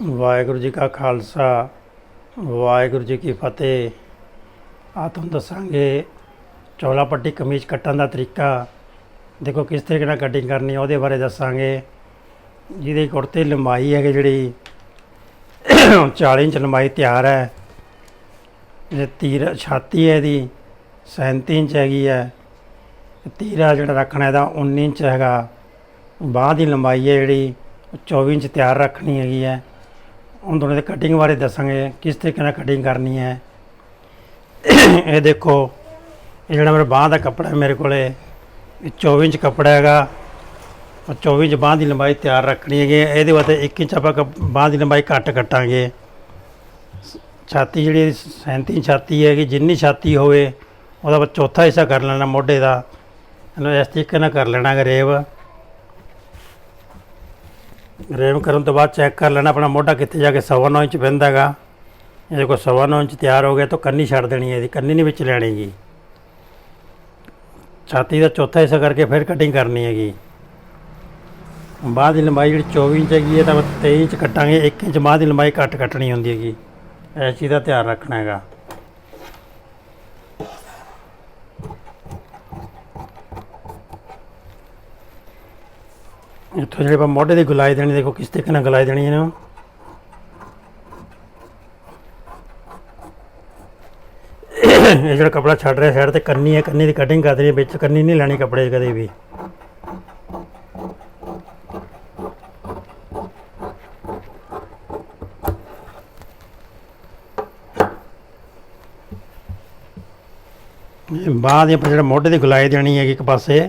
ਵਾਹਿਗੁਰੂ ਜੀ ਕਾ ਖਾਲਸਾ, ਵਾਹਿਗੁਰੂ ਜੀ ਕੀ ਫਤਿਹ। ਆ ਤੁਹਾਨੂੰ ਦੱਸਾਂਗੇ, ਚੌਲਾ ਪੱਟੀ ਕਮੀਜ਼ ਕੱਟਣ ਦਾ ਤਰੀਕਾ। ਦੇਖੋ ਕਿਸ ਤਰੀਕੇ ਨਾਲ ਕਟਿੰਗ ਕਰਨੀ ਹੈ ਉਹਦੇ ਬਾਰੇ ਦੱਸਾਂਗੇ। ਜਿਹਦੀ ਕੁੜਤੇ ਲੰਬਾਈ ਹੈ ਜਿਹੜੀ 40 ਇੰਚ ਲੰਬਾਈ ਤਿਆਰ ਹੈ। ਇਹ ਤੀਰ ਛਾਤੀ ਹੈ ਇਹਦੀ 37 ਇੰਚ ਹੈਗੀ ਹੈ। ਤੀਰਾ ਜਿਹੜਾ ਰੱਖਣਾ ਇਹਦਾ 19 ਇੰਚ ਹੈਗਾ। ਬਾਂਹ ਦੀ ਲੰਬਾਈ ਹੈ ਜਿਹੜੀ, ਉਹ 24 ਇੰਚ ਤਿਆਰ ਰੱਖਣੀ ਹੈਗੀ ਹੈ। ਹੁਣ ਤੁਹਾਨੂੰ ਇਹਦੇ ਕਟਿੰਗ ਬਾਰੇ ਦੱਸਾਂਗੇ, ਕਿਸ ਤਰੀਕੇ ਨਾਲ ਕਟਿੰਗ ਕਰਨੀ ਹੈ। ਇਹ ਦੇਖੋ, ਇਹ ਜਿਹੜਾ ਮੇਰਾ ਬਾਂਹ ਦਾ ਕੱਪੜਾ ਹੈ ਮੇਰੇ ਕੋਲੇ, ਇਹ 24 ਇੰਚ ਕੱਪੜਾ ਹੈਗਾ। ਉਹ 24 ਇੰਚ ਬਾਂਹ ਦੀ ਲੰਬਾਈ ਤਿਆਰ ਰੱਖਣੀ ਹੈਗੀ ਇਹਦੇ ਵਾਸਤੇ 1 ਇੰਚ ਆਪਾਂ ਕੱਪ- ਬਾਂਹ ਦੀ ਲੰਬਾਈ ਘੱਟ ਕੱਟਾਂਗੇ। ਛਾਤੀ ਜਿਹੜੀ ਇਹਦੀ 37 ਛਾਤੀ ਹੈਗੀ, ਜਿੰਨੀ ਛਾਤੀ ਹੋਵੇ, ਉਹਦਾ ਚੌਥਾ ਹਿੱਸਾ ਕਰ ਲੈਣਾ ਮੋਢੇ ਦਾ। ਇਹਨੂੰ ਇਸ ਤਰੀਕੇ ਨਾਲ ਕਰ ਲੈਣਾ ਗਾ ਰੇਵ ਕਰਨ ਤੋਂ ਬਾਅਦ ਚੈੱਕ ਕਰ ਲੈਣਾ, ਆਪਣਾ ਮੋਢਾ ਕਿੱਥੇ ਜਾ ਕੇ ਸਵਾ ਨੌ ਇੰਚ ਪੈਂਦਾ ਹੈਗਾ ਇਹ ਕੋਈ ਸਵਾ ਨੌ ਇੰਚ ਤਿਆਰ ਹੋ ਗਿਆ, ਤਾਂ ਕੰਨੀ ਛੱਡ ਦੇਣੀ ਹੈ ਇਹਦੀ, ਕੰਨੀ ਨਹੀਂ ਵਿੱਚ ਲੈਣੀ ਜੀ। ਛਾਤੀ ਦਾ ਚੌਥਾ ਹਿੱਸਾ ਕਰਕੇ ਫਿਰ ਕਟਿੰਗ ਕਰਨੀ ਹੈਗੀ। ਬਾਅਦ ਦੀ ਲੰਬਾਈ ਜਿਹੜੀ 24 ਇੰਚ ਹੈਗੀ ਹੈ, ਤਾਂ ਆਪਾਂ 23 ਇੰਚ ਕੱਟਾਂਗੇ 1 ਇੰਚ ਬਾਂਹ ਦੀ ਲੰਬਾਈ ਕੱਟ ਕੱਟਣੀ ਹੁੰਦੀ ਹੈਗੀ। ਇਸ ਚੀਜ਼ ਦਾ ਧਿਆਨ ਰੱਖਣਾ ਹੈਗਾ। ਇੱਥੋਂ ਜਿਹੜੇ ਆਪਾਂ ਮੋਢੇ ਦੀ ਗੁਲਾਈ ਦੇਣੀ ਦੇਖੋ ਕਿਸ ਤਰੀਕੇ ਨਾਲ ਗੁਲਾਈ ਦੇਣੀ ਇਹਨੂੰ। ਇਹ ਜਿਹੜਾ ਕਪੜਾ ਛੱਡ ਰਿਹਾ ਸਾਈਡ ਤੇ ਕੰਨੀ ਹੈ ਕੰਨੀ ਦੀ ਕਟਿੰਗ ਕਰ ਦੇਣੀ ਹੈ, ਵਿੱਚ ਕੰਨੀ ਨਹੀਂ ਲੈਣੀ ਕਪੜੇ ਕਦੇ ਵੀ। ਇਹ ਬਾਅਦ ਦੀ ਆਪਾਂ ਜਿਹੜਾ ਮੋਢੇ ਦੀ ਗੁਲਾਈ ਦੇਣੀ ਹੈਗੀ ਇੱਕ ਪਾਸੇ।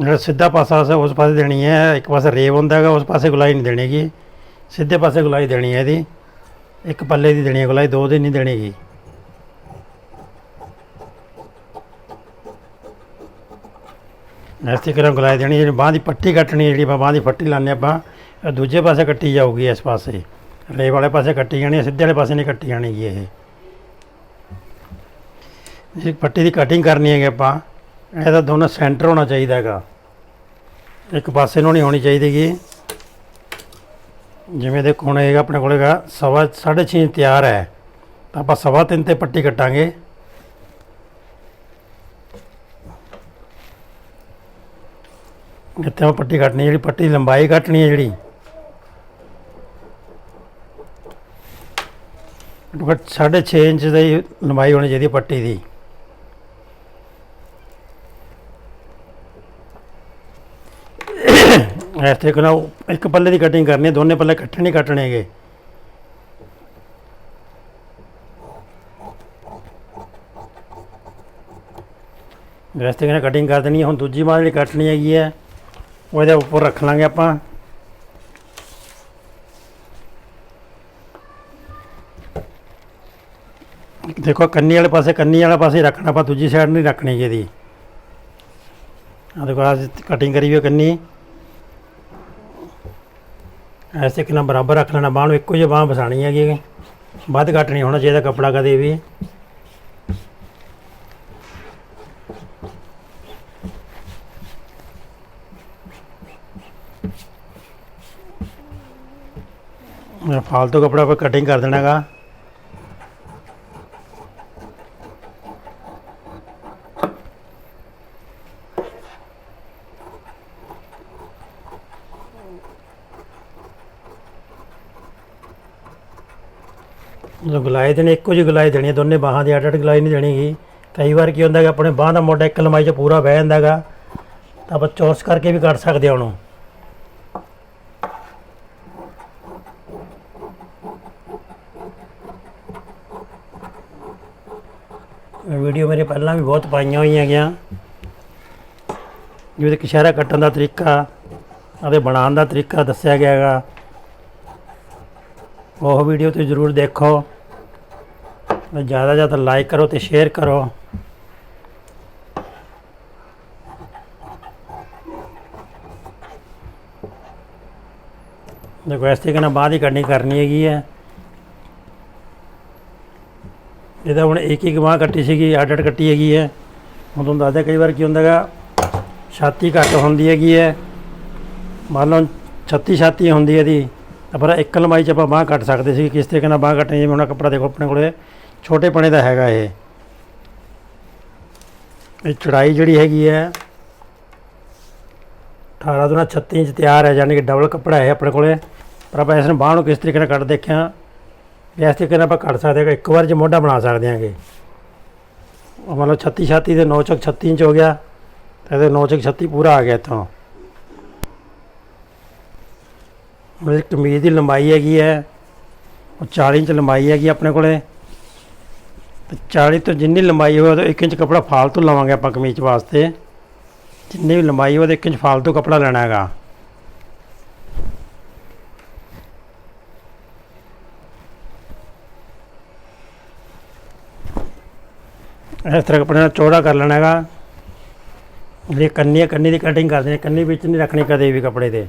ਜਿਹੜਾ ਸਿੱਧਾ ਪਾਸਾ ਉਸ ਉਸ ਪਾਸੇ ਦੇਣੀ ਹੈ, ਇੱਕ ਪਾਸੇ ਰੇਵ ਹੁੰਦਾ ਹੈਗਾ, ਉਸ ਪਾਸੇ ਗੁਲਾਈ ਨਹੀਂ ਦੇਣੀਗੀ। ਸਿੱਧੇ ਪਾਸੇ ਗੁਲਾਈ ਦੇਣੀ ਹੈ ਇਹਦੀ। ਇੱਕ ਪੱਲੇ ਦੀ ਦੇਣੀ ਹੈ ਗੁਲਾਈ, ਦੋ ਦੀ ਨਹੀਂ ਦੇਣੀਗੀ। ਹੈਗੀ ਇਸ ਤਰੀਕੇ ਗੁਲਾਈ ਦੇਣੀ ਜਿਹੜੀ ਬਾਂਹ ਦੀ ਪੱਟੀ ਕੱਟਣੀ ਜਿਹੜੀ ਆਪਾਂ ਬਾਂਹ ਦੀ ਫੱਟੀ ਲਾਉਂਦੇ ਆਪਾਂ ਦੂਜੇ ਪਾਸੇ ਕੱਟੀ ਜਾਊਗੀ ਇਸ ਪਾਸੇ। ਰੇਵ ਵਾਲੇ ਪਾਸੇ ਕੱਟੀ ਜਾਣੀ ਹੈ, ਸਿੱਧੇ ਵਾਲੇ ਪਾਸੇ ਨਹੀਂ ਕੱਟੀ ਜਾਣੀ ਗੀ ਇਹ ਜੇ ਪੱਟੀ ਦੀ ਕਟਿੰਗ ਕਰਨੀ ਹੈਗੀ ਆਪਾਂ। ਇਹਦਾ ਦੋਨੋਂ ਸੈਂਟਰ ਹੋਣਾ ਚਾਹੀਦਾ ਹੈਗਾ। ਇੱਕ ਪਾਸੇ ਨੂੰ ਨਹੀਂ ਹੋਣੀ ਚਾਹੀਦੀ ਗੀ। ਜਿਵੇਂ ਦੇਖੋ, ਹੁਣ ਹੈਗਾ ਆਪਣੇ ਕੋਲ ਹੈਗਾ ਸਵਾ ਸਾਢੇ ਛੇ ਇੰਚ ਤਿਆਰ ਹੈ। ਤਾਂ ਆਪਾਂ ਸਵਾ ਤਿੰਨ ਤੇ ਪੱਟੀ ਕੱਟਾਂਗੇ। ਜਿੱਥੇ ਆਪਾਂ ਪੱਟੀ ਕੱਟਣੀ ਜਿਹੜੀ, ਪੱਟੀ ਦੀ ਲੰਬਾਈ ਕੱਟਣੀ ਹੈ ਜਿਹੜੀ। ਘੱਟ ਸਾਢੇ ਛੇ ਇੰਚ ਦੀ ਲੰਬਾਈ ਹੋਣੀ ਚਾਹੀਦੀ ਪੱਟੀ ਦੀ। ਇਸ ਤਰੀਕੇ ਨਾਲ ਇੱਕ ਪੱਲੇ ਦੀ ਕਟਿੰਗ ਕਰਨੀ ਹੈ, ਦੋਨੇ ਪੱਲੇ ਇਕੱਠੇ ਨਹੀਂ ਕੱਟਣੇ ਹੈਗੇ। ਇਸ ਤਰੀਕੇ ਨਾਲ ਕਟਿੰਗ ਕਰ ਦੇਣੀ ਹੈ, ਹੁਣ ਦੂਜੀ ਬਾਂਹ ਜਿਹੜੀ ਕੱਟਣੀ ਹੈਗੀ ਹੈ, ਉਹਦੇ ਉੱਪਰ ਰੱਖ ਲਾਂਗੇ ਆਪਾਂ। ਦੇਖੋ, ਕੰਨੀ ਵਾਲੇ ਪਾਸੇ, ਕੰਨੀ ਵਾਲੇ ਪਾਸੇ ਰੱਖਣਾ, ਆਪਾਂ ਦੂਜੀ ਸਾਈਡ ਨਹੀਂ ਰੱਖਣੀ ਇਹਦੀ। ਆ ਦੇਖੋ ਆ ਕਟਿੰਗ ਕਰੀ ਹੋਈ ਕੰਨੀ। ਐਸੇ ਕਿਨਾ ਬਰਾਬਰ ਰੱਖ ਲੈਣਾ, ਬਾਂਹ ਨੂੰ ਇੱਕੋ ਜਿਹੀ ਬਾਂਹ ਵਸਾਣੀ ਹੈਗੀ ਵੱਧ ਘੱਟ ਨਹੀਂ ਹੋਣਾ ਚਾਹੀਦਾ ਕੱਪੜਾ ਕਦੇ ਵੀ। ਇਹ ਫਾਲਤੂ ਕਪੜਾ ਆਪਾਂ ਕਟਿੰਗ ਕਰ ਦੇਣਾ ਹੈਗਾ ਜੋ ਗੁਲਾਈ ਦੇਣੀ ਇੱਕੋ ਜਿਹੀ ਗੁਲਾਈ ਦੇਣੀ ਹੈ ਦੋਨੇ ਬਾਹਾਂ ਦੀ ਅੱਡ ਅੱਡ ਗੁਲਾਈ ਨਹੀਂ ਦੇਣੀ ਗੀ। ਕਈ ਵਾਰ ਕੀ ਹੁੰਦਾ ਕਿ ਆਪਣੇ ਬਾਹਾਂ ਦਾ ਮੋਢਾ ਇੱਕ ਲੰਬਾਈ 'ਚ ਪੂਰਾ ਬਹਿ ਜਾਂਦਾ ਹੈਗਾ ਤਾਂ ਆਪਾਂ ਚੌਰਸ ਕਰਕੇ ਵੀ ਕੱਟ ਸਕਦੇ ਹਾਂ ਉਹਨੂੰ। ਵੀਡੀਓ ਮੇਰੇ ਪਹਿਲਾਂ ਵੀ ਬਹੁਤ ਪਾਈਆਂ ਹੋਈਆਂ ਹੈਗੀਆਂ ਜਿਵੇਂ ਕਿਸ਼ਾਰਾ ਕੱਟਣ ਦਾ ਤਰੀਕਾ ਅਤੇ ਬਣਾਉਣ ਦਾ ਤਰੀਕਾ ਦੱਸਿਆ ਗਿਆ ਹੈਗਾ। ਉਹ ਵੀਡੀਓ ਤੁਸੀਂ ਜ਼ਰੂਰ ਦੇਖੋ। ਤੇ ਜ਼ਿਆਦਾ ਜ਼ਿਆਦਾ ਲਾਈਕ ਕਰੋ ਤੇ ਸ਼ੇਅਰ ਕਰੋ। ਦੇਖੋ, ਇਸ ਤਰੀਕੇ ਨਾਲ ਬਾਅਦ ਹੀ ਕੱਢਣੀ ਕਰਨੀ ਹੈਗੀ ਹੈ। ਇਹਦਾ ਹੁਣ ਇੱਕ ਇੱਕ ਬਾਂਹ ਕੱਟੀ ਸੀਗੀ ਅੱਡ ਅੱਡ ਕੱਟੀ ਹੈਗੀ ਹੈ। ਹੁਣ ਤੁਹਾਨੂੰ ਦੱਸਦਾ ਕਈ ਵਾਰ ਕੀ ਹੁੰਦਾ ਹੈਗਾ, ਛਾਤੀ ਘੱਟ ਹੁੰਦੀ ਹੈਗੀ ਹੈ। ਮੰਨ ਲਓ 36 ਛਾਤੀ ਹੁੰਦੀ ਹੈ ਇਹਦੀ ਪਰ ਇੱਕ ਲੰਬਾਈ 'ਚ ਆਪਾਂ ਬਾਂਹ ਕੱਟ ਸਕਦੇ ਸੀ। ਕਿਸ ਤਰੀਕੇ ਨਾਲ ਬਾਂਹ ਕੱਟਣੀ ਜਿਵੇਂ ਹੁਣ ਕੱਪੜਾ ਦੇਖੋ ਆਪਣੇ ਕੋਲੇ। ਛੋਟੇ ਪਣੇ ਦਾ ਹੈਗਾ ਇਹ। ਇਹ ਚੜਾਈ ਜਿਹੜੀ ਹੈਗੀ ਹੈ 18 ਤੋਂ 36 ਇੰਚ ਤਿਆਰ ਹੈ, ਯਾਨੀ ਕਿ ਡਬਲ ਕੱਪੜਾ ਹੈ ਆਪਣੇ ਕੋਲੇ। ਪਰ ਆਪਾਂ ਇਸ ਨੂੰ ਬਾਂਹ ਨੂੰ ਕਿਸ ਤਰੀਕੇ ਨਾਲ ਕੱਟ ਦੇਖਿਆ ਇਸ ਤਰੀਕੇ ਨਾਲ ਆਪਾਂ ਕੱਟ ਸਕਦੇ ਹਾਂ ਇੱਕ ਵਾਰ 'ਚ ਮੋਢਾ ਬਣਾ ਸਕਦੇ ਹਾਂਗੇ। ਉਹ ਮਤਲਬ 36 ਛਾਤੀ ਦੇ 9 ਚੌਕ 36 ਇੰਚ ਹੋ ਗਿਆ, ਤੇ ਇਹਦੇ 9 ਚੌਕ 36 ਪੂਰਾ ਆ ਗਿਆ ਇੱਥੋਂ। ਹੁਣ ਕਮੀਜ਼ ਦੀ ਲੰਬਾਈ ਹੈਗੀ ਹੈ, ਉਹ 40 ਇੰਚ ਲੰਬਾਈ ਹੈਗੀ ਆਪਣੇ ਕੋਲੇ। ਤੇ 40 ਤੋਂ ਜਿੰਨੀ ਲੰਬਾਈ ਹੋਵੇ ਉਹ 1 ਇੰਚ ਕਪੜਾ ਫਾਲਤੂ ਲਵਾਂਗੇ ਆਪਾਂ ਕਮੀਜ਼ ਵਾਸਤੇ। ਜਿੰਨੀ ਵੀ ਲੰਬਾਈ ਹੋਵੇ 1 ਇੰਚ ਫਾਲਤੂ ਕਪੜਾ ਲੈਣਾ ਹੈਗਾ। ਇਸ ਤਰ੍ਹਾਂ ਕੱਪੜੇ ਨਾਲ ਚੌੜਾ ਕਰ ਲੈਣਾ ਹੈਗਾ। ਜਿਹੜੀ ਕੰਨੀ ਹੈ ਕੰਨੀ ਦੀ ਕਟਿੰਗ ਕਰਦੇ ਨੇ, ਕੰਨੀ ਵਿੱਚ ਨਹੀਂ ਰੱਖਣੀ ਕਦੇ ਵੀ ਕੱਪੜੇ ਤੇ।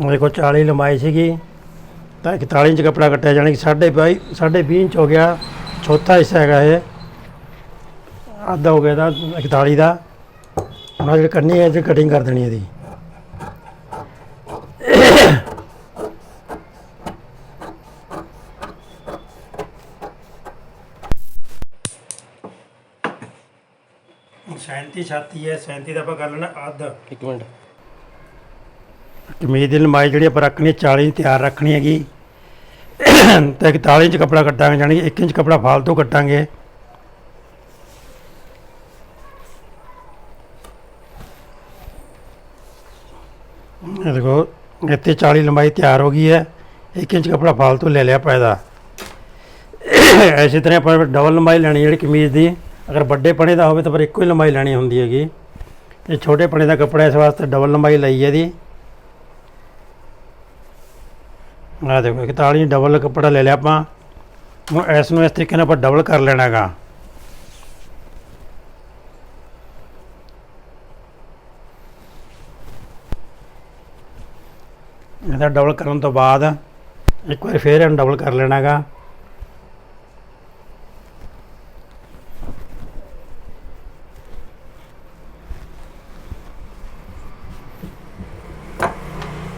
ਉਹ ਦੇਖੋ 40 ਲੰਬਾਈ ਸੀਗੀ ਤਾਂ 41 ਇੰਚ ਕੱਪੜਾ ਕੱਟਿਆ ਜਾਣੀ ਕਿ ਸਾਢੇ ਬਾਈ ਸਾਢੇ 20 ਇੰਚ ਹੋ ਗਿਆ ਚੌਥਾ ਹਿੱਸਾ ਹੈਗਾ ਇਹ। ਅੱਧਾ ਹੋ ਗਿਆ ਦਾ 41 ਦਾ। ਹੁਣ ਜਿਹੜੀ ਕਰਨੀ ਹੈ ਇਹ ਕਟਿੰਗ ਕਰ ਦੇਣੀ ਇਹਦੀ। ਸੈਂਤੀ ਛਾਤੀ ਹੈ ਸੈਂਤੀ ਦਾ ਆਪਾਂ ਕਰ ਲੈਣਾ ਅੱਧ। ਇੱਕ ਮਿੰਟ। ਕਮੀਜ਼ ਦੀ ਲੰਬਾਈ ਜਿਹੜੀ ਆਪਾਂ ਰੱਖਣੀ ਹੈ 40 ਇੰਚ ਤਿਆਰ ਰੱਖਣੀ ਹੈਗੀ। ਤੇ 41 ਇੰਚ ਕੱਪੜਾ ਕੱਟਾਂਗੇ, ਜਾਣੀ ਕਿ 1 ਇੰਚ ਕੱਪੜਾ ਫਾਲਤੂ ਕੱਟਾਂਗੇ। ਇਹ ਦੇਖੋ, ਇੱਥੇ 40 ਲੰਬਾਈ ਤਿਆਰ ਹੋ ਗਈ ਹੈ। 1 ਇੰਚ ਕੱਪੜਾ ਫਾਲਤੂ ਲੈ ਲਿਆ ਪੈਦਾ ਐਸੀ ਤਰ੍ਹਾਂ ਆਪਾਂ ਡਬਲ ਲੰਬਾਈ ਲੈਣੀ ਜਿਹੜੀ ਕਮੀਜ਼ ਦੀ। ਅਗਰ ਵੱਡੇ ਪਣੇ ਦਾ ਹੋਵੇ ਤਾਂ ਪਰ ਇੱਕੋ ਹੀ ਲੰਬਾਈ ਲੈਣੀ ਹੁੰਦੀ ਹੈਗੀ। ਇਹ ਛੋਟੇ ਪਣੇ ਦਾ ਕੱਪੜਾ ਇਸ ਵਾਸਤੇ ਡਬਲ ਲੰਬਾਈ ਲਈ ਹੈ ਇਹਦੀ। ਆ ਦੇਖੋ 41 ਡਬਲ ਕੱਪੜਾ ਲੈ ਲਿਆ ਆਪਾਂ। ਹੁਣ ਇਸ ਨੂੰ ਇਸ ਤਰੀਕੇ ਨਾਲ ਆਪਾਂ ਡਬਲ ਕਰ ਲੈਣਾ ਹੈਗਾ। ਇਹਦਾ ਡਬਲ ਕਰਨ ਤੋਂ ਬਾਅਦ ਇੱਕ ਵਾਰ ਫੇਰ ਇਹਨੂੰ ਡਬਲ ਕਰ ਲੈਣਾ ਹੈਗਾ।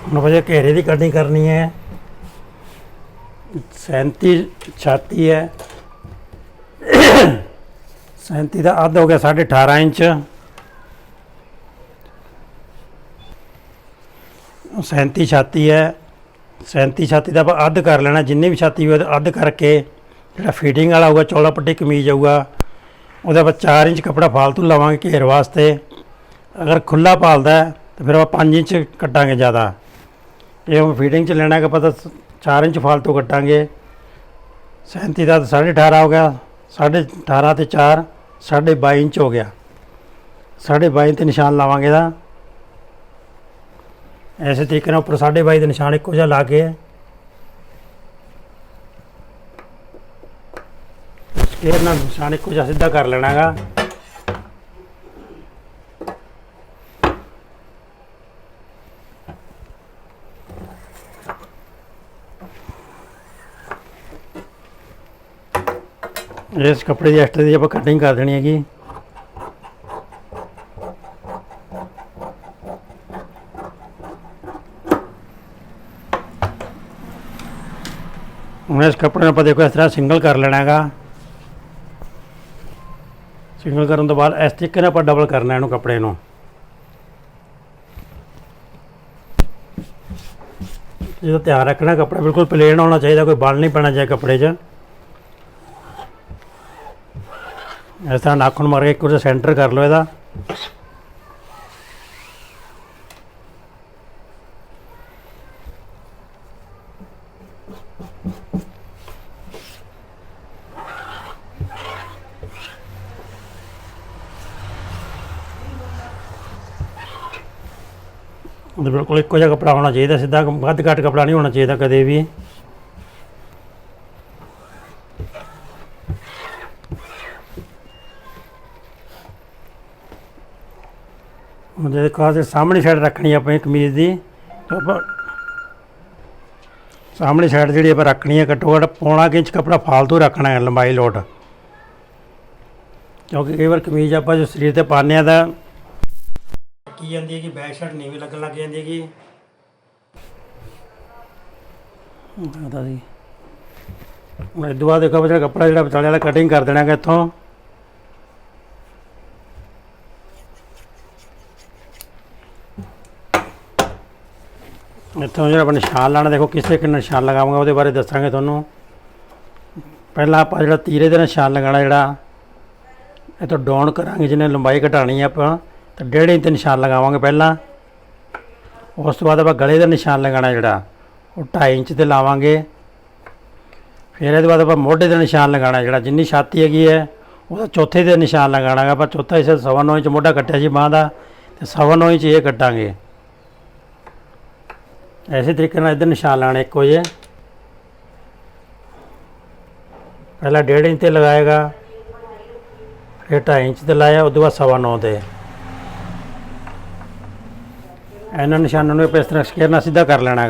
ਹੁਣ ਵਜੇ ਘੇਰੇ ਦੀ ਕਟਿੰਗ ਕਰਨੀ ਹੈ। 37 ਛਾਤੀ ਹੈ। 37 ਦਾ ਅੱਧ ਹੋ ਗਿਆ 18.5 ਇੰਚ। 37 ਛਾਤੀ ਹੈ। 37 ਛਾਤੀ ਦਾ ਆਪਾਂ ਅੱਧ ਕਰ ਲੈਣਾ, ਜਿੰਨੀ ਵੀ ਛਾਤੀ ਹੋਵੇ ਉਹਦਾ ਅੱਧ ਕਰਕੇ ਜਿਹੜਾ ਫਿਟਿੰਗ ਵਾਲਾ ਹੋਊਗਾ ਚੌੜਾ ਪੱਟੀ ਕਮੀਜ਼ ਆਊਗਾ ਉਹਦਾ ਆਪਾਂ 4 ਇੰਚ ਕੱਪੜਾ ਫਾਲਤੂ ਲਵਾਂਗੇ ਘੇਰ ਵਾਸਤੇ। ਅਗਰ ਖੁੱਲਾ ਪਾਲਦਾ ਤਾਂ ਫਿਰ ਆਪਾਂ 5 ਇੰਚ ਕੱਟਾਂਗੇ ਜ਼ਿਆਦਾ। ਇਹ ਫੀਡਿੰਗ ਚ ਲੈਣਾ ਕਿ ਪਤਾ 4 ਇੰਚ ਫਾਲਤੂ ਕੱਟਾਂਗੇ। 37 ਦਾ ਤਾਂ 18.5 ਹੋ ਗਿਆ 18.5 ਤੇ 4 22 ਇੰਚ ਹੋ ਗਿਆ। 22 ਤੇ ਨਿਸ਼ਾਨ ਲਾਵਾਂਗੇ ਦਾ ਐਸੇ ਤਰੀਕੇ ਨਾਲ ਉੱਪਰ 22 ਦੇ ਨਿਸ਼ਾਨ ਇੱਕੋ ਜਿਹਾ ਲਾ ਕੇ। ਸਕੇਰ ਨਾਲ ਨਿਸ਼ਾਨ ਇੱਕੋ ਜਿਹਾ ਸਿੱਧਾ ਕਰ ਲੈਣਾ ਇਸ ਕੱਪੜੇ ਦੀ ਐਕਸਟਰਾ ਦੀ ਆਪਾਂ ਕਟਿੰਗ ਕਰ ਦੇਣੀ ਹੈਗੀ। ਹੁਣ ਇਸ ਕੱਪੜੇ ਨੂੰ ਆਪਾਂ ਦੇਖੋ ਇਸ ਤਰ੍ਹਾਂ ਸਿੰਗਲ ਕਰ ਲੈਣਾ ਹੈਗਾ। ਸਿੰਗਲ ਕਰਨ ਤੋਂ ਬਾਅਦ ਇਸ ਤਰੀਕੇ ਨਾਲ ਆਪਾਂ ਡਬਲ ਕਰਨਾ ਇਹਨੂੰ ਕੱਪੜੇ ਨੂੰ। ਜਿਹਦਾ ਧਿਆਨ ਰੱਖਣਾ ਕੱਪੜਾ ਬਿਲਕੁਲ ਪਲੇਨ ਹੋਣਾ ਚਾਹੀਦਾ, ਕੋਈ ਬਲ ਨਹੀਂ ਪੈਣਾ ਚਾਹੀਦਾ ਕੱਪੜੇ 'ਚ। ਇਸ ਤਰ੍ਹਾਂ ਨਾਖੂਨ ਮਾਰ ਕੇ ਕੁਝ ਸੈਂਟਰ ਕਰ ਲਓ ਇਹਦਾ। ਬਿਲਕੁਲ ਇੱਕੋ ਜਿਹਾ ਕੱਪੜਾ ਹੋਣਾ ਚਾਹੀਦਾ, ਸਿੱਧਾ ਵੱਧ ਘੱਟ ਕੱਪੜਾ ਨਹੀਂ ਹੋਣਾ ਚਾਹੀਦਾ ਕਦੇ ਵੀ। ਹੁਣ ਜੇ ਕਾਹ ਦੇ ਸਾਹਮਣੀ ਸਾਈਡ ਰੱਖਣੀ ਆਪਾਂ ਆਪਣੀ ਕਮੀਜ਼ ਦੀ। ਆਪਾਂ ਸਾਹਮਣੀ ਸਾਈਡ ਜਿਹੜੀ ਆਪਾਂ ਰੱਖਣੀ ਹੈ ਘੱਟੋ ਘੱਟ ਪੌਣਾ ਕੁ ਇੰਚ ਕੱਪੜਾ ਫਾਲਤੂ ਰੱਖਣਾ ਹੈ ਲੰਬਾਈ ਲੋਟ। ਕਿਉਂਕਿ ਕਈ ਵਾਰ ਕਮੀਜ਼ ਆਪਾਂ ਜੋ ਸਰੀਰ ਤੇ ਪਾਉਂਦੇ ਆ ਤਾਂ ਕੀ ਜਾਂਦੀ ਹੈ ਕਿ ਬੈਕ ਸਾਈਡ ਨੀਵੀਂ ਲੱਗਣ ਲੱਗ ਜਾਂਦੀ ਹੈ ਕਿ ਪਤਾ ਸੀ ਹੁਣ ਇਹ ਤੋਂ ਬਾਅਦ ਦੇਖੋ ਜਿਹੜਾ ਕੱਪੜਾ ਜਿਹੜਾ ਵਿਚਾਲੇ ਵਾਲਾ ਕਟਿੰਗ ਕਰ ਦੇਣਾ ਹੈ ਇੱਥੋਂ। ਇੱਥੋਂ ਜਿਹੜਾ ਆਪਾਂ ਨਿਸ਼ਾਨ ਲਾਣਾ ਦੇਖੋ ਕਿਸੇ ਕਿ ਨਿਸ਼ਾਨ ਲਗਾਵਾਂਗਾ, ਉਹਦੇ ਬਾਰੇ ਦੱਸਾਂਗੇ ਤੁਹਾਨੂੰ। ਪਹਿਲਾਂ ਆਪਾਂ ਜਿਹੜਾ ਤੀਰੇ ਦੇ ਨਿਸ਼ਾਨ ਲਗਾਣਾ ਜਿਹੜਾ ਇਹ ਤੋਂ ਡਾਊਨ ਕਰਾਂਗੇ, ਜਿਹਨੇ ਲੰਬਾਈ ਘਟਾਣੀ ਹੈ ਆਪਾਂ, ਤਾਂ ਡੇਢ ਇੰਚ ਨਿਸ਼ਾਨ ਲਗਾਵਾਂਗੇ ਪਹਿਲਾਂ। ਉਸ ਤੋਂ ਬਾਅਦ ਆਪਾਂ ਗਲੇ ਦਾ ਨਿਸ਼ਾਨ ਲਗਾਣਾ ਜਿਹੜਾ, ਉਹ 2.5 ਇੰਚ ਤੇ ਲਾਵਾਂਗੇ। ਫਿਰ ਇਹਦੇ ਬਾਅਦ ਆਪਾਂ ਮੋਢੇ ਦਾ ਨਿਸ਼ਾਨ ਲਗਾਣਾ ਜਿਹੜਾ, ਜਿੰਨੀ ਛਾਤੀ ਹੈਗੀ ਹੈ ਉਹਦਾ ਚੌਥੇ ਦੇ ਨਿਸ਼ਾਨ ਲਗਾਣਾ ਹੈਗਾ। ਆਪਾਂ ਚੌਥਾ ਹਿੱਸਾ ਸਵਾ ਨੌ ਇੰਚ ਮੋਢਾ ਕੱਟਿਆ ਸੀ ਬਾਂਹ ਦਾ, ਤੇ ਸਵਾ ਨੌ ਇੰਚ ਇਹ ਕੱਟਾਂਗੇ। ਐਸੇ ਤਰੀਕੇ ਨਾਲ ਇੱਧਰ ਨਿਸ਼ਾਨ ਲਾਣੇ ਇੱਕੋ ਜਿਹੇ ਪਹਿਲਾਂ ਡੇਢ ਇੰਚ ਤੇ ਲਗਾਏਗਾ, ਫਿਰ 2.5 ਇੰਚ ਤੇ ਲਾਇਆ ਉਸ ਤੋਂ ਬਾਅਦ ਸਵਾ ਨੌ ਤੇ। ਇਹਨਾਂ ਨਿਸ਼ਾਨਾਂ ਨੂੰ ਇਸ ਤਰ੍ਹਾਂ ਸਕੇਅਰ ਨਾਲ ਸਿੱਧਾ ਕਰ ਲੈਣਾ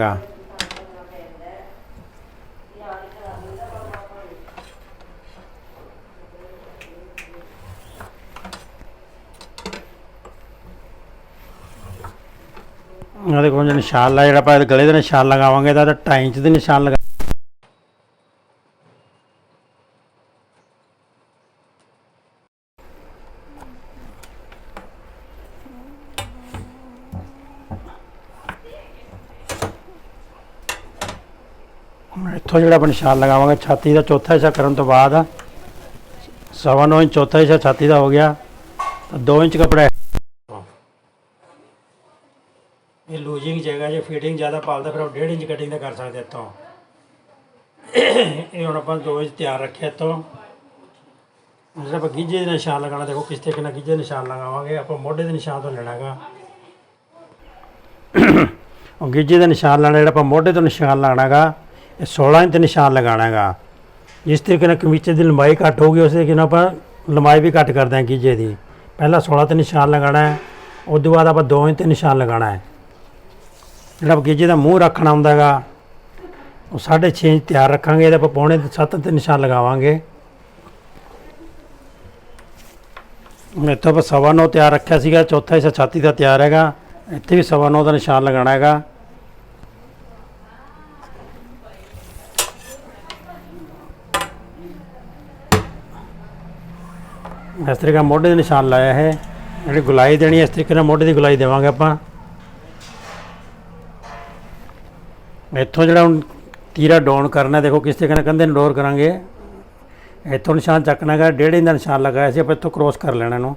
ਹੈਗਾ ਉਹਨਾਂ ਦੇ ਕੋਲ ਨਿਸ਼ਾਨ ਲਾ ਜਿਹੜਾ ਆਪਾਂ ਗਲੇ ਦੇ ਨਿਸ਼ਾਨ ਲਗਾਵਾਂਗੇ, ਤਾਂ 2.5 ਇੰਚ ਦੇ ਨਿਸ਼ਾਨ ਲਗਾ ਇੱਥੋਂ ਜਿਹੜਾ ਆਪਾਂ ਨਿਸ਼ਾਨ ਲਗਾਵਾਂਗੇ, ਛਾਤੀ ਦਾ ਚੌਥਾ ਹਿੱਸਾ ਕਰਨ ਤੋਂ ਬਾਅਦ, ਸਵਾ ਨੌ ਇੰਚ ਚੌਥਾ ਹਿੱਸਾ ਛਾਤੀ ਦਾ ਹੋ ਗਿਆ, ਤਾਂ 2 ਇੰਚ ਕਪੜਾ ਇਹ ਲੂਜ਼ਿੰਗ ਜਗ੍ਹਾ ਜੇ ਫਿਟਿੰਗ ਜ਼ਿਆਦਾ ਪਾਲਦਾ, ਫਿਰ ਉਹ 1.5 ਇੰਚ ਕਟਿੰਗ ਦਾ ਕਰ ਸਕਦੇ ਇੱਥੋਂ। ਇਹ ਹੁਣ ਆਪਾਂ 2 ਇੰਚ ਤਿਆਰ ਰੱਖਿਆ ਇੱਥੋਂ। ਹੁਣ ਜਿਹੜਾ ਆਪਾਂ ਗੀਜੇ ਦੇ ਨਿਸ਼ਾਨ ਲਗਾਉਣਾ, ਦੇਖੋ ਕਿਸ ਤਰੀਕੇ ਨਾਲ ਗੀਜੇ ਦੇ ਨਿਸ਼ਾਨ ਲਗਾਵਾਂਗੇ। ਆਪਾਂ ਮੋਢੇ ਦੇ ਨਿਸ਼ਾਨ ਤੋਂ ਲੈਣਾ ਹੈਗਾ। ਉਹ ਗੀਜੇ ਦਾ ਨਿਸ਼ਾਨ ਲਾਣਾ, ਜਿਹੜਾ ਆਪਾਂ ਮੋਢੇ ਤੋਂ ਨਿਸ਼ਾਨ ਲਾਣਾ ਹੈਗਾ, ਇਹ 16 ਇੰਚ ਨਿਸ਼ਾਨ ਲਗਾਉਣਾ ਹੈਗਾ। ਜਿਸ ਤਰੀਕੇ ਨਾਲ ਕਮੀਚੇ ਦੀ ਲੰਬਾਈ ਘੱਟ ਹੋਊਗੀ ਉਸ ਤਰੀਕੇ ਨਾਲ ਆਪਾਂ ਲੰਬਾਈ ਵੀ ਘੱਟ ਕਰਦੇ ਹਾਂ ਗੀਜੇ ਦੀ। ਪਹਿਲਾਂ 16 ਤੇ ਨਿਸ਼ਾਨ ਲਗਾਉਣਾ ਹੈ, ਉਸ ਤੋਂ ਬਾਅਦ ਆਪਾਂ 2 ਇੰਚ ਤੇ ਨਿਸ਼ਾਨ ਲਗਾਉਣਾ ਹੈ। ਜਿਹੜਾ ਆਪਾਂ ਗੀਜੇ ਦਾ ਮੂੰਹ ਰੱਖਣਾ ਹੁੰਦਾ ਹੈਗਾ ਉਹ 6.5 ਇੰਚ ਤਿਆਰ ਰੱਖਾਂਗੇ, ਇਹਦੇ ਆਪਾਂ ਪੌਣੇ 7 ਤੇ ਨਿਸ਼ਾਨ ਲਗਾਵਾਂਗੇ। ਹੁਣ ਇੱਥੇ ਆਪਾਂ ਸਵਾ ਨੌ ਤਿਆਰ ਰੱਖਿਆ ਸੀਗਾ, ਚੌਥਾ ਹਿੱਸਾ ਛਾਤੀ ਦਾ ਤਿਆਰ ਹੈਗਾ, ਇੱਥੇ ਵੀ ਸਵਾ ਨੌ ਦਾ ਨਿਸ਼ਾਨ ਲਗਾਉਣਾ ਹੈਗਾ। ਇਸ ਤਰੀਕੇ ਨਾਲ ਮੋਢੇ ਦੇ ਨਿਸ਼ਾਨ ਲਾਇਆ ਹੈ, ਜਿਹੜੀ ਗੁਲਾਈ ਦੇਣੀ ਇਸ ਤਰੀਕੇ ਨਾਲ ਮੋਢੇ ਦੀ ਗੁਲਾਈ ਦੇਵਾਂਗੇ ਆਪਾਂ। ਇੱਥੋਂ ਜਿਹੜਾ ਹੁਣ ਤੀਰਾ ਡਾਊਨ ਕਰਨਾ, ਦੇਖੋ ਕਿਸ ਤਰੀਕੇ ਨਾਲ ਕੰਧੇ ਨੂੰ ਡੋਰ ਕਰਾਂਗੇ। ਇੱਥੋਂ ਨਿਸ਼ਾਨ ਚੱਕਣਾ ਹੈਗਾ, ਡੇਢ ਇੰਚ ਦਾ ਨਿਸ਼ਾਨ ਲਗਾਇਆ ਸੀ, ਆਪਾਂ ਇੱਥੋਂ ਕ੍ਰੋਸ ਕਰ ਲੈਣਾ ਇਹਨੂੰ,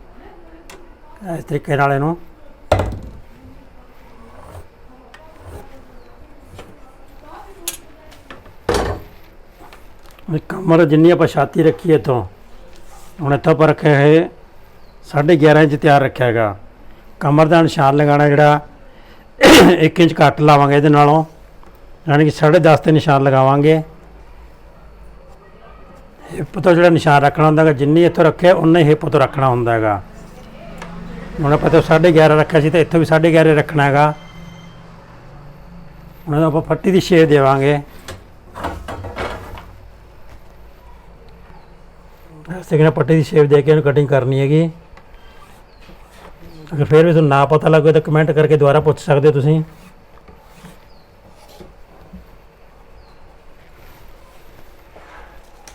ਇਸ ਤਰੀਕੇ ਨਾਲ ਇਹਨੂੰ। ਕਮਰ ਜਿੰਨੀ ਆਪਾਂ ਛਾਤੀ ਰੱਖੀ ਹੈ ਇੱਥੋਂ, ਹੁਣ ਇੱਥੋਂ ਪਰ ਰੱਖਿਆ ਹੈ 11.5 ਇੰਚ ਤਿਆਰ ਰੱਖਿਆ ਹੈਗਾ। ਕਮਰ ਦਾ ਨਿਸ਼ਾਨ ਲਗਾਉਣਾ ਜਿਹੜਾ 1 ਇੰਚ ਘੱਟ ਲਾਵਾਂਗੇ ਇਹਦੇ ਨਾਲੋਂ। ਯਾਨੀ ਕਿ 10.5 ਤੇ ਨਿਸ਼ਾਨ ਲਗਾਵਾਂਗੇ। ਹਿੱਪ ਤੋਂ ਜਿਹੜਾ ਨਿਸ਼ਾਨ ਰੱਖਣਾ ਹੁੰਦਾ ਹੈਗਾ, ਜਿੰਨੀ ਇੱਥੋਂ ਰੱਖਿਆ ਉਨਾ ਹੀ ਹਿੱਪ ਤੋਂ ਰੱਖਣਾ ਹੁੰਦਾ ਹੈਗਾ। ਹੁਣ ਆਪਾਂ ਤਾਂ 11.5 ਰੱਖਿਆ ਸੀ ਤਾਂ ਇੱਥੋਂ ਵੀ 11.5 ਰੱਖਣਾ ਹੈਗਾ। ਹੁਣ ਇਹਨੂੰ ਆਪਾਂ ਫੱਟੀ ਦੀ ਸ਼ੇਪ ਦੇਵਾਂਗੇ। ਇਸ ਪੱਟੀ ਦੀ ਸ਼ੇਪ ਦੇ ਕੇ ਇਹਨੂੰ ਕਟਿੰਗ ਕਰਨੀ ਹੈਗੀ। ਅਗਰ ਫਿਰ ਵੀ ਤੁਹਾਨੂੰ ਨਾ ਪਤਾ ਲੱਗੇ ਤਾਂ ਕਮੈਂਟ ਕਰਕੇ ਦੁਬਾਰਾ ਪੁੱਛ ਸਕਦੇ ਹੋ ਤੁਸੀਂ।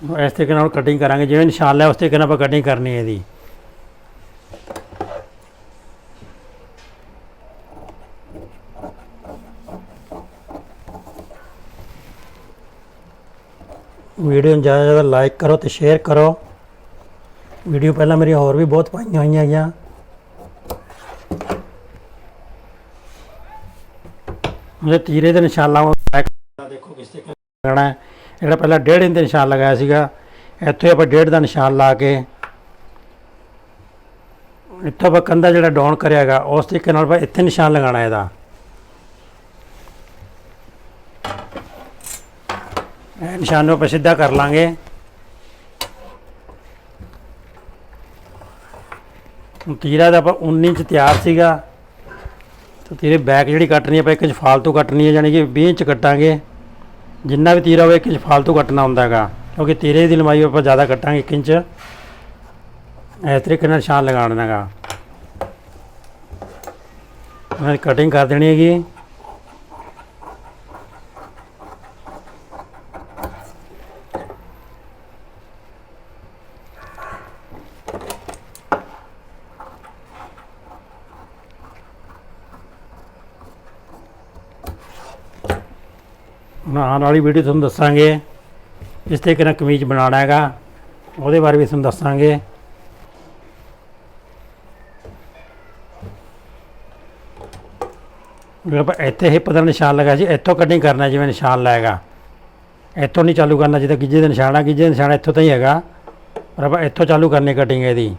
ਇਸ ਤਰੀਕੇ ਨਾਲ ਕਟਿੰਗ ਕਰਾਂਗੇ, ਜਿਵੇਂ ਨਿਸ਼ਾਨ ਹੈ ਉਸ ਤਰੀਕੇ ਨਾਲ ਆਪਾਂ ਕਟਿੰਗ ਕਰਨੀ ਹੈ ਇਹਦੀ। ਵੀਡੀਓ ਨੂੰ ਜ਼ਿਆਦਾ ਜ਼ਿਆਦਾ ਲਾਈਕ ਕਰੋ ਤੇ ਸ਼ੇਅਰ ਕਰੋ। ਵੀਡੀਓ ਪਹਿਲਾਂ ਮੇਰੀਆਂ ਹੋਰ ਵੀ ਬਹੁਤ ਪਾਈਆਂ ਹੋਈਆਂ ਹੈਗੀਆਂ। ਮੇਰੇ ਤੀਰੇ ਦੇ ਨਿਸ਼ਾਨ ਲਾਵਾਂ ਦੇਖੋ ਕਿਸ ਤੇ ਕਰਨਾ ਹੈ। ਜਿਹੜਾ ਪਹਿਲਾਂ ਡੇਢ ਇੰਚ ਦਾ ਨਿਸ਼ਾਨ ਲਗਾਇਆ ਸੀਗਾ, ਇੱਥੇ ਆਪਾਂ ਡੇਢ ਦਾ ਨਿਸ਼ਾਨ ਲਾ ਕੇ ਇੱਥੇ ਆਪਾਂ ਕੰਧਾ ਜਿਹੜਾ ਡਾਊਨ ਕਰਿਆਗਾ ਉਸ ਤਰੀਕੇ ਨਾਲ ਆਪਾਂ ਇੱਥੇ ਨਿਸ਼ਾਨ ਲਗਾਉਣਾ ਇਹਦਾ। ਇਹ ਨਿਸ਼ਾਨ ਨੂੰ ਆਪਾਂ ਸਿੱਧਾ ਕਰ ਲਾਂਗੇ। ਤੀਰਾ ਦਾ ਆਪਾਂ 19 ਇੰਚ ਤਿਆਰ ਸੀਗਾ, ਤੇ ਤੀਰੇ ਬੈਕ ਜਿਹੜੀ ਕੱਟਣੀ ਹੈ ਆਪਾਂ ਇੱਕ ਇੰਚ ਫਾਲਤੂ ਕੱਟਣੀ ਹੈ ਯਾਨੀ ਕਿ 20 ਇੰਚ ਕੱਟਾਂਗੇ। ਜਿੰਨਾ ਵੀ ਤੀਰਾ ਹੋਵੇ ਇੱਕ ਇੰਚ ਫਾਲਤੂ ਕੱਟਣਾ ਹੁੰਦਾ ਹੈਗਾ। ਕਿਉਂਕਿ ਤੀਰੇ ਦੀ ਲੰਬਾਈ ਆਪਾਂ ਜ਼ਿਆਦਾ ਕੱਟਾਂਗੇ 1 ਇੰਚ। ਇਸ ਤਰੀਕੇ ਨਾਲ ਨਿਸ਼ਾਨ ਲਗਾ ਦੇਣਾ ਹੈਗਾ। ਮੈਂ ਕਟਿੰਗ ਕਰ ਦੇਣੀ ਹੈਗੀ ਹੁਣ ਆਉਣ ਵਾਲੀ ਵੀਡੀਓ ਤੁਹਾਨੂੰ ਦੱਸਾਂਗੇ। ਇਸ ਤਰੀਕੇ ਨਾਲ ਕਮੀਜ਼ ਬਣਾਉਣਾ ਹੈਗਾ। ਉਹਦੇ ਬਾਰੇ ਵੀ ਤੁਹਾਨੂੰ ਦੱਸਾਂਗੇ। ਜੇ ਆਪਾਂ ਇੱਥੇ ਹਿੱਪ ਦਾ ਨਿਸ਼ਾਨ ਲਗਾ ਸੀ ਇੱਥੋਂ ਕਟਿੰਗ ਕਰਨਾ ਜਿਵੇਂ ਨਿਸ਼ਾਨ ਲਾਏਗਾ। ਇੱਥੋਂ ਨਹੀਂ ਚਾਲੂ ਕਰਨਾ, ਜਿੱਦਾਂ ਗਿੱਜੇ ਦੇ ਨਿਸ਼ਾਨ ਆ ਗਿੱਜੇ ਦੇ ਨਿਸ਼ਾਨ ਇੱਥੋਂ ਤਾਂ ਹੀ ਹੈਗਾ। ਪਰ ਆਪਾਂ ਇੱਥੋਂ ਚਾਲੂ ਕਰਨੀ ਕਟਿੰਗ ਇਹਦੀ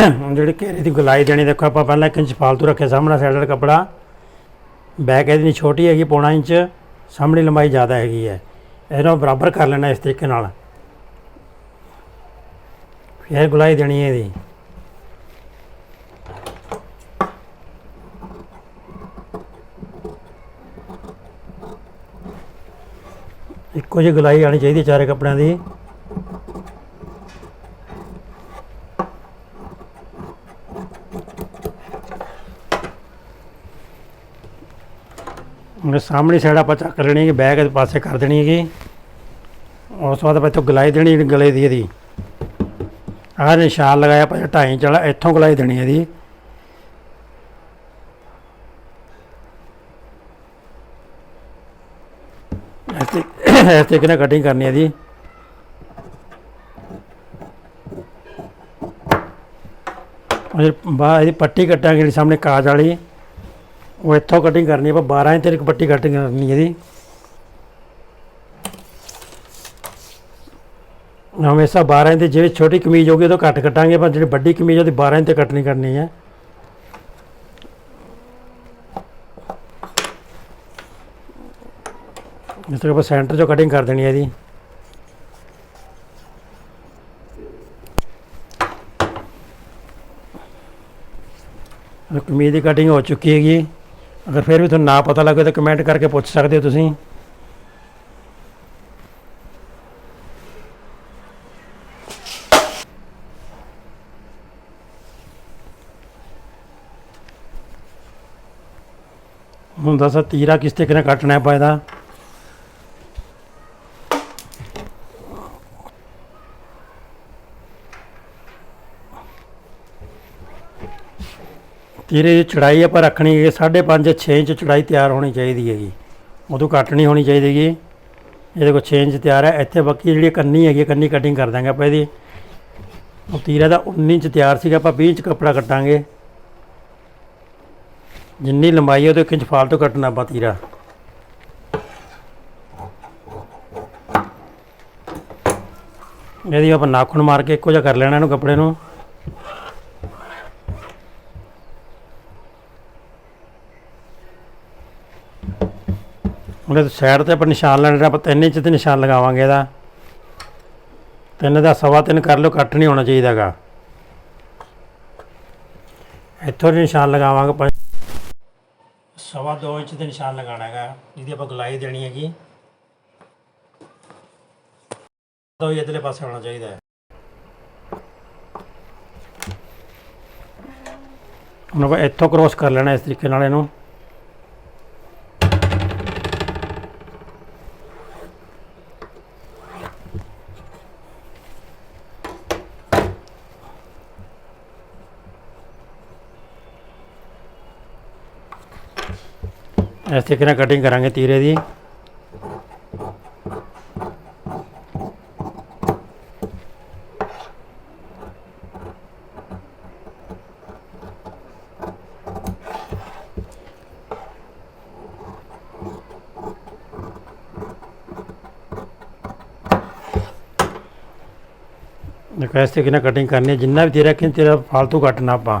ਹੁਣ ਜਿਹੜੀ ਘੇਰੇ ਦੀ ਗੁਲਾਈ ਦੇਣੀ, ਦੇਖੋ ਆਪਾਂ ਪਹਿਲਾਂ ਇੱਕ ਇੰਚ ਫਾਲਤੂ ਰੱਖਿਆ ਸਾਹਮਣਾ ਸਾਈਡ ਕੱਪੜਾ। ਬੈਕ ਇਹਦੀ ਛੋਟੀ ਹੈਗੀ, ਪੌਣਾ ਇੰਚ। ਸਾਹਮਣੀ ਲੰਬਾਈ ਜ਼ਿਆਦਾ ਹੈਗੀ ਹੈ। ਇਹਨੂੰ ਬਰਾਬਰ ਕਰ ਲੈਣਾ ਇਸ ਤਰੀਕੇ ਨਾਲ। ਫਿਰ ਗੁਲਾਈ ਦੇਣੀ ਹੈ ਇਹਦੀ। ਇੱਕੋ ਜਿਹੀ ਗੁਲਾਈ ਆਣੀ ਚਾਹੀਦੀ ਚਾਰੇ ਕੱਪੜਿਆਂ ਦੀ। ਹੁਣ ਸਾਹਮਣੀ ਸਾਈਡ ਆਪਾਂ ਚੱਕ ਲੈਣੀ ਹੈ ਬੈਗ ਦੇ ਪਾਸੇ ਕਰ ਦੇਣੀ ਹੈਗੀ। ਉਸ ਤੋਂ ਬਾਅਦ ਆਪਾਂ ਇੱਥੋਂ ਗਲਾਈ ਦੇਣੀ ਹੈ ਗਲੇ ਦੀ ਇਹਦੀ। ਆਹ ਨਿਸ਼ਾਨ ਲਗਾਇਆ, ਆਪਾਂ ਢਾਈ ਚਲਾ ਇੱਥੋਂ ਗਲਾਈ ਦੇਣੀ ਇਹਦੀ। ਇਸ ਐਸੇ ਕਿਨਾ ਕਟਿੰਗ ਕਰਨੀ ਹੈ ਜੀ ਉਹ ਬਾਹਰ ਇਹਦੀ ਪੱਟੀ ਕੱਟਾਂਗੇ ਸਾਹਮਣੇ ਕਾਜ ਵਾਲੀ। ਉਹ ਇੱਥੋਂ ਕਟਿੰਗ ਕਰਨੀ ਆਪਾਂ 12 ਇੰਚ ਤੱਕ ਪੱਟੀ ਕਟਿੰਗ ਕਰਨੀ ਇਹਦੀ। ਹਮੇਸ਼ਾ 12 ਇੰਚ ਦੀ ਜਿਹੜੀ ਛੋਟੀ ਕਮੀਜ਼ ਹੋਗੀ ਉਹ ਤੋਂ ਘੱਟ ਕਟਾਂਗੇ ਪਰ ਜਿਹੜੀ ਵੱਡੀ ਕਮੀਜ਼ ਉਹਦੀ 12 ਇੰਚ ਤੇ ਕੱਟਣੀ ਕਰਨੀ ਹੈ ਇਸ ਤਰ੍ਹਾਂ ਆਪਾਂ ਸੈਂਟਰ 'ਚੋਂ ਕਟਿੰਗ ਕਰ ਦੇਣੀ ਹੈ ਇਹਦੀ। ਕਮੀਜ਼ ਦੀ ਕਟਿੰਗ ਹੋ ਚੁੱਕੀ ਹੈਗੀ। ਅਗਰ ਫਿਰ ਵੀ ਤੁਹਾਨੂੰ ਨਾ ਪਤਾ ਲੱਗੇ ਤਾਂ ਕਮੈਂਟ ਕਰਕੇ ਪੁੱਛ ਸਕਦੇ ਹੋ ਤੁਸੀਂ। ਹੁਣ ਦੱਸੋ ਤੀਰਾ ਕਿਸ ਤਰੀਕੇ ਨਾਲ ਕੱਟਣਾ ਆਪਾਂ ਇਹਦਾ? ਤੀਰੇ ਦੀ ਚੜਾਈ ਆਪਾਂ ਰੱਖਣੀ ਹੈ 5.5 6 ਇੰਚ ਚੜਾਈ ਤਿਆਰ ਹੋਣੀ ਚਾਹੀਦੀ ਹੈਗੀ। ਉਦੋਂ ਘੱਟ ਨਹੀਂ ਹੋਣੀ ਚਾਹੀਦੀ ਹੈਗੀ। ਇਹਦੇ ਕੋਲ 6 ਇੰਚ ਤਿਆਰ ਹੈ। ਇੱਥੇ ਬਾਕੀ ਜਿਹੜੀ ਕੰਨੀ ਹੈਗੀ, ਕੰਨੀ ਕਟਿੰਗ ਕਰ ਦਾਂਗੇ ਆਪਾਂ ਇਹਦੀ। ਉਹ ਤੀਰਾ ਦਾ 19 ਇੰਚ ਤਿਆਰ ਸੀਗਾ, ਆਪਾਂ 20 ਇੰਚ ਕੱਪੜਾ ਕੱਟਾਂਗੇ। ਜਿੰਨੀ ਲੰਬਾਈ ਹੈ ਉਹ ਤੋਂ 1 ਇੰਚ ਫਾਲਤੂ ਕੱਟਣਾ ਆਪਾਂ ਤੀਰਾ। ਇਹਦੀ ਆਪਾਂ ਨਾਖੂਨ ਮਾਰ ਕੇ ਇੱਕੋ ਜਿਹਾ ਕਰ ਲੈਣਾ ਇਹਨੂੰ ਕੱਪੜੇ ਨੂੰ। ਉਹਦੇ ਸਾਈਡ ਤੇ ਆਪਾਂ ਨਿਸ਼ਾਨ ਲੈਣਾ, ਆਪਾਂ ਤਿੰਨ ਇੰਚ ਤੇ ਨਿਸ਼ਾਨ ਲਗਾਵਾਂਗੇ ਇਹਦਾ। ਤਿੰਨ ਦਾ ਸਵਾ ਤਿੰਨ ਕਰ ਲਓ, ਕੱਟ ਨਹੀਂ ਹੋਣਾ ਚਾਹੀਦਾਗਾ ਇੱਥੋਂ ਦੀ ਨਿਸ਼ਾਨ ਲਗਾਵਾਂਗੇ ਪੰਜ ਸਵਾ 2 ਇੰਚ ਦੇ ਨਿਸ਼ਾਨ ਲਗਾਉਣਾ ਹੈਗਾ, ਜਿਹਦੀ ਆਪਾਂ ਗੁਲਾਈ ਦੇਣੀ ਹੈਗੀ। ਦੋ ਹੀ ਇਧਰਲੇ ਪਾਸੇ ਹੋਣਾ ਚਾਹੀਦਾ ਹੈ। ਹੁਣ ਆਪਾਂ ਇੱਥੋਂ ਕ੍ਰੋਸ ਕਰ ਲੈਣਾ ਇਸ ਤਰੀਕੇ ਨਾਲ ਇਹਨੂੰ। ਇਸ ਤਰੀਕੇ ਨਾਲ ਕਟਿੰਗ ਕਰਾਂਗੇ ਤੀਰੇ ਦੀ? ਦੇਖੋ, ਇਸ ਤਰੀਕੇ ਨਾਲ ਕਟਿੰਗ ਕਰਨੀ ਹੈ? ਜਿੰਨਾ ਵੀ ਤੇਰਾ ਕਿ ਤੇਰਾ ਫालतू ਕੱਟਣਾ ਆਪਾਂ।